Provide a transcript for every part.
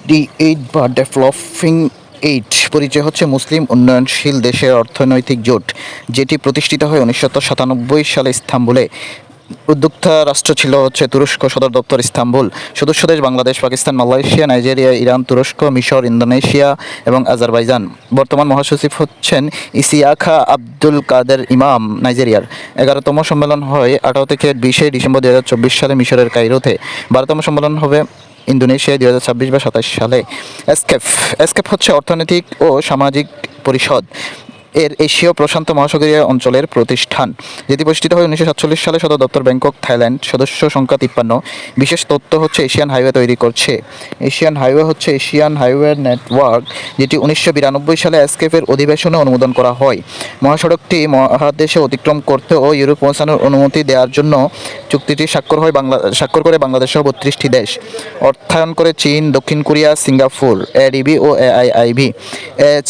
Twenty eight বা developing eight. পরিচয় হচ্ছে মুসলিম উন্নয়নশীল দেশের অর্থনৈতিক জোট, যেটি প্রতিষ্ঠিত হয় উনিশশো সাতানব্বই সালে ইস্তাম্বুলে। উদ্যোক্তা রাষ্ট্র ছিল হচ্ছে তুরস্ক সদর দপ্তর ইস্তাম্বুল। সদস্য দেশ Bangladesh, Pakistan, Malaysia, Nigeria, Iran, তুরস্ক, মিশর, ইন্দোনেশিয়া এবং আজারবাইজান। বর্তমান মহাসচিব হচ্ছেন ইসিয়াখা আব্দুল কাদের ইমাম, নাইজেরিয়ার। এগারোতম সম্মেলন হয় আঠারো থেকে বিশে ডিসেম্বর দু হাজার চব্বিশ সালে মিশরের কাইরোতে। বারোতম সম্মেলন হবে ইন্দোনেশিয়ায় দুই হাজার ছাব্বিশ বা সাতাশ সালে এসকেফ। এসকেফ হচ্ছে অর্থনৈতিক ও সামাজিক পরিষদ। এর এশীয় প্রশান্ত মহাসাগরীয় অঞ্চলের প্রতিষ্ঠান। যেটি প্রতিষ্ঠিত হয় উনিশশো সাতচল্লিশ সালে সদর দপ্তর ব্যাংকক, থাইল্যান্ড। সদস্য সংখ্যা তিপ্পান্ন। বিশেষ তথ্য হচ্ছে এশিয়ান হাইওয়ে তৈরি করছে। এশিয়ান হাইওয়ে হচ্ছে এশিয়ান হাইওয়ে নেটওয়ার্ক, যেটি উনিশশো বিরানব্বই সালে এসকেফের অধিবেশনে অনুমোদন করা হয়। মহাসড়কটি মহাদেশে অতিক্রম করতে ও ইউরোপ পৌঁছানোর অনুমতি দেওয়ার জন্য চুক্তিটি স্বাক্ষর হয় বাংলা, স্বাক্ষর করে বাংলাদেশ সহ বত্রিশটি দেশ। অর্থায়ন করে চীন, দক্ষিণ কোরিয়া, সিঙ্গাপুর এডিবি ও এআইআইবি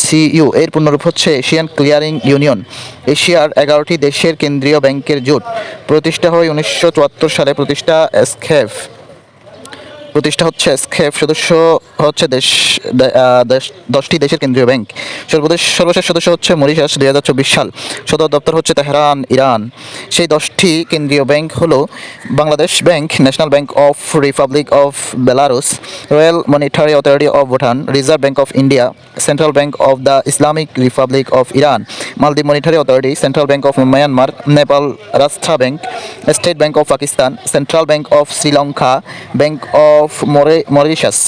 সিইউ এর পূর্ণরূপ হচ্ছে এশিয়ান ক্লিয়ারিং ইউনিয়ন, এশিয়ার এগারোটি দেশের কেন্দ্রীয় ব্যাংকের জোট। প্রতিষ্ঠা হয় উনিশশো চুয়াত্তর সালে। প্রতিষ্ঠা এসখেফ, প্রতিষ্ঠা হচ্ছে এসখেফ সদস্য হচ্ছে দেশ দশটি দেশের কেন্দ্রীয় ব্যাংক। সর্বদেশ, সর্বশেষ সদস্য হচ্ছে মরিশাস দুই হাজার চব্বিশ সাল। সদর দপ্তর হচ্ছে তেহরান, ইরান। সেই দশটি কেন্দ্রীয় ব্যাংক হলো Bangladesh bank, national bank of republic of Belarus, royal monetary authority of Bhutan, reserve bank of India, central bank of the Islamic republic of Iran, মালদ্বীপ monetary authority, central bank of Myanmar, Nepal Rastra bank, state bank of Pakistan, central bank of Sri Lanka, bank of Mauritius.